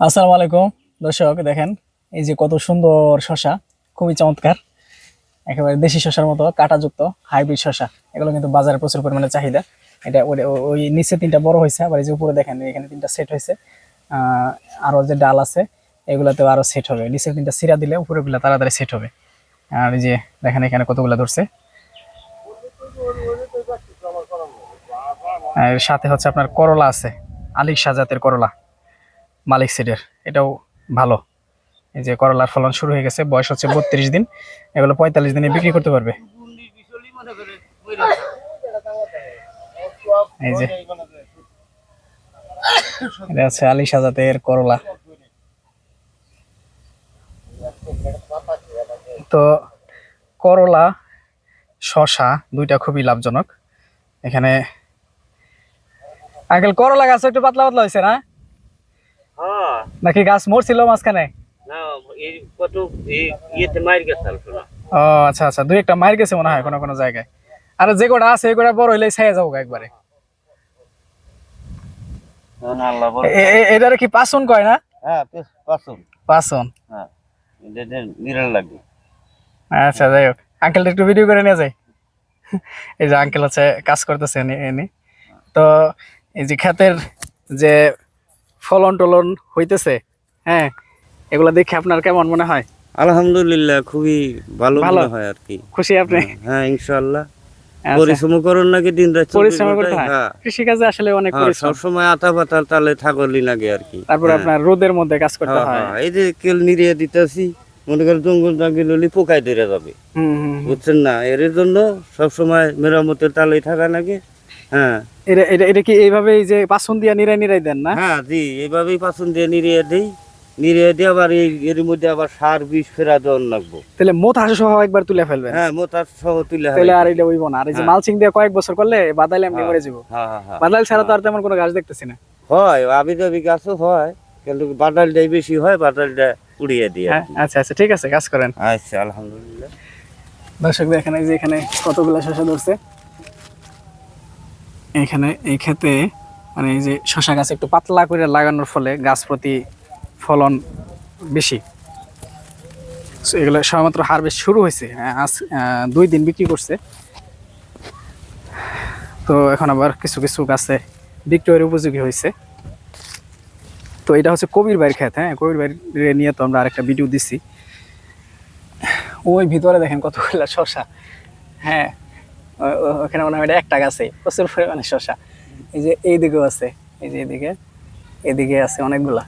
আসসালামু আলাইকুম। দর্শক দেখেন এই যে কত সুন্দর শশা খুবই চমৎকার। একেবারে দেশি শশার মতো কাঁটাযুক্ত হাইব্রিড শশা এগুলো কিন্তু বাজারে প্রচুর পরিমাণে চাহিদা। এটা ওই- নিচে তিনটা বড় হয়েছে আবার এই যে উপরে দেখেন এখানে তিনটা সেট হয়েছে। আহ, আরও যে ডাল আছে এগুলাতেও আরও সেট হবে। নিচে তিনটা সিরা দিলে উপরেগুলো তাড়াতাড়ি সেট হবে। আর এই যে দেখেন এখানে কতগুলো ধরছে। সাথে হচ্ছে আপনার করলা আছে আলিক সাজাতের করলা। মালিক সিডের এটাও ভালো। এই যে করলার ফলন শুরু হয়ে গেছে, বয়স হচ্ছে বত্রিশ দিন। এগুলো পঁয়তাল্লিশ দিনে বিক্রি করতে পারবে। এই যে আছে আলী সাজাতের করলা। তো করলা শশা দুইটা খুবই লাভজনক। এখানে আঙ্কেল, করলা গাছ একটু পাতলা পাতলা হয়েছে না? নাকি গাছ মরছিল মাঝখানে? না এই কত এই ইয়েতে মার গেছে শোনা ও আচ্ছা আচ্ছা দুই একটা মার গেছে মনে হয় কোনো কোনো জায়গায়। আর যে কটা আছে এই কটা বড় হইলে ছায়া যাব একবারে। এটারে কি পাসন কয় না? হ্যাঁ পাসুন। পাসন। হ্যাঁ লাগে আচ্ছা যাই হোক আঙ্কেল একটু ভিডিও করে নিয়ে যাই। এই যে আঙ্কেল হচ্ছে কাজ করতেছে এনে এনে। তো এই যে ক্ষেতের যে ফলন টলন হইতেছে? হ্যাঁ এগুলা দেখে আপনার কেমন মনে হয়? আলহামদুলিল্লাহ খুবই ভালো ভালো। মনে হয় আর কি খুশি আপনি? হ্যাঁ ইনশাআল্লাহ। আচ্ছা। পরিশ্রম করুন নাকি দিন রাত পরিশ্রম করতে হয়। হ্যাঁ। কৃষিকাজে আসলে অনেক হ্যাঁ পরিশ্রম। সবসময় আতা পাতাল তালে থাকলি লাগে আর কি তারপর হ্যাঁ, আপনার রোদের মধ্যে কাজ করতে হ্যাঁ, হয়। হ্যাঁ, এই যে কেল নিরিয়ে দিতেছি মনে করেন জঙ্গল জাঙ্গিল হলি পোকায় ধরে যাবে। বুঝছেন না? এর জন্য সবসময় মেরামতের তালে থাকা লাগে। হ্যাঁ। এটা এটা এটা কি এইভাবে এই যে দিয়া নিরাই নিরাই দেন না? হ্যাঁ জি এইভাবেই পাচন দিয়ে নিরিয়ে দিই। নিরিয়ে দিয়ে আবার এই এর মধ্যে আবার সার বিষ ফেরা দেওয়ার লাগবো। তাহলে মোট হাসু সহ একবার তুলে ফেলবেন। হ্যাঁ সহ তুলে তাহলে আর এটা হইব না। আর এই যে হ্যাঁ। মালচিং দিয়ে কয়েক বছর করলে বাদাইলে এমনি মরে যাব। হ্যাঁ হ্যাঁ হ্যাঁ। বাদাইল ছাড়া তো আর তেমন কোনো গাছ দেখতেছি না। হয় আবি দাবি গাছও হয় কিন্তু বাটালটাই বেশি হয় বাটালটা উড়িয়ে দিয়ে হ্যাঁ আচ্ছা আচ্ছা ঠিক আছে কাজ করেন। আচ্ছা আলহামদুলিল্লাহ। দর্শক দেখেন এই যে এখানে কতগুলো শশা ধরছে। এখানে এই ক্ষেতে মানে এই যে শশা গাছ একটু পাতলা করে লাগানোর ফলে গাছ প্রতি ফলন বেশি। এগুলো সবেমাত্র হারভেস্ট শুরু হয়েছে আজ দুই দিন বিক্রি করছে। তো এখন আবার কিছু কিছু গাছে বিক্রয়ের উপযোগী হয়েছে। তো এটা হচ্ছে কবির বাড়ির ক্ষেত হ্যাঁ কবির বাড়ি নিয়ে তো আমরা আরেকটা ভিডিও দিছি। ওই ভিতরে দেখেন কতগুলো শশা হ্যাঁ। ওখানে মনে হয় একটা গাছে প্রচুর পরিমাণে শশা এই যে এইদিকেও আছে, এই যে এদিকে এদিকে আছে অনেকগুলা।